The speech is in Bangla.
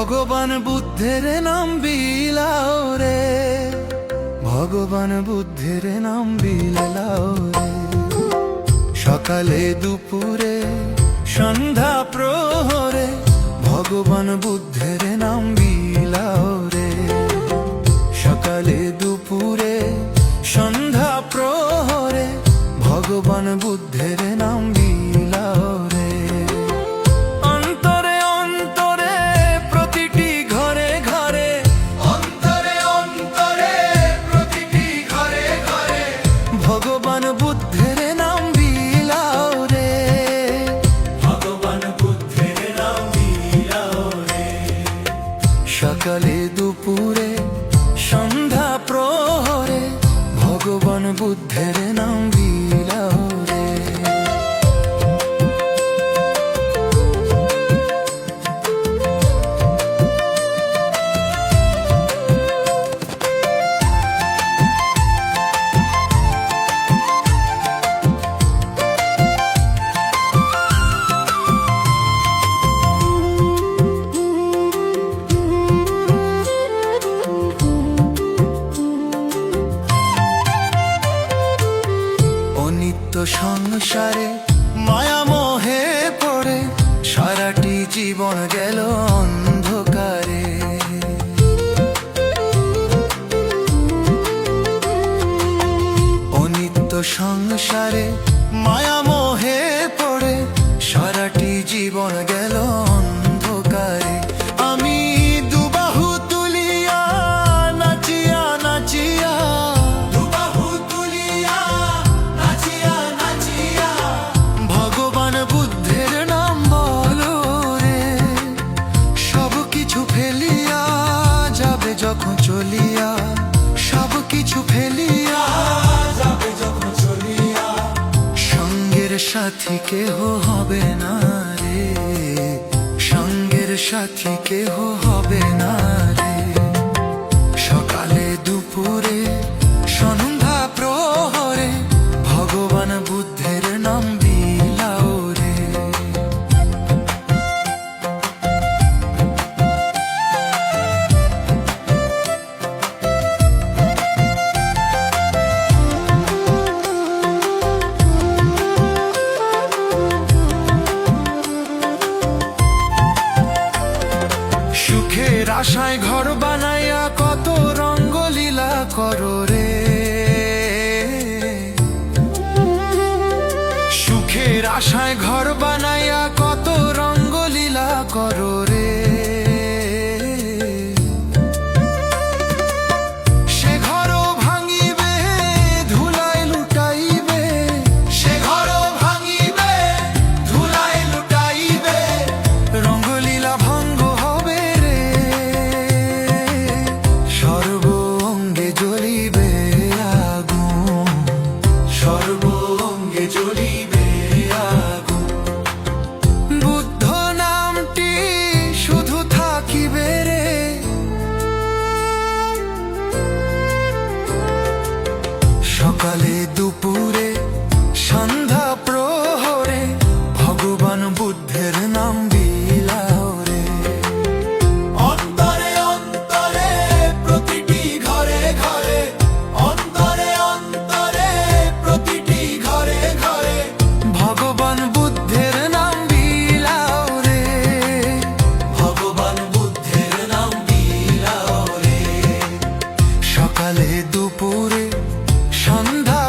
ভগবান বুদ্ধের নাম বিলাও রে। ভগবান বুদ্ধের নাম বিলাও রে। সকালে, দুপুরে, সন্ধ্যা, প্রহরে ভগবান বুদ্ধের নাম বিলাও রে। সকালে, দুপুরে, সন্ধ্যা, প্রহরে ভগবান বুদ্ধের নাম বুদ্ধের নাম দিয়ে সংসারে মায়া মোহে পড়ে সারাটি জীবন গেল অন্ধকারে। অনিত্য সংসারে মায়া সাথী কেহ হবে না রে। সঙ্গের সাথী কেহ হবে না রে। দুপুরে সন্ধ্যা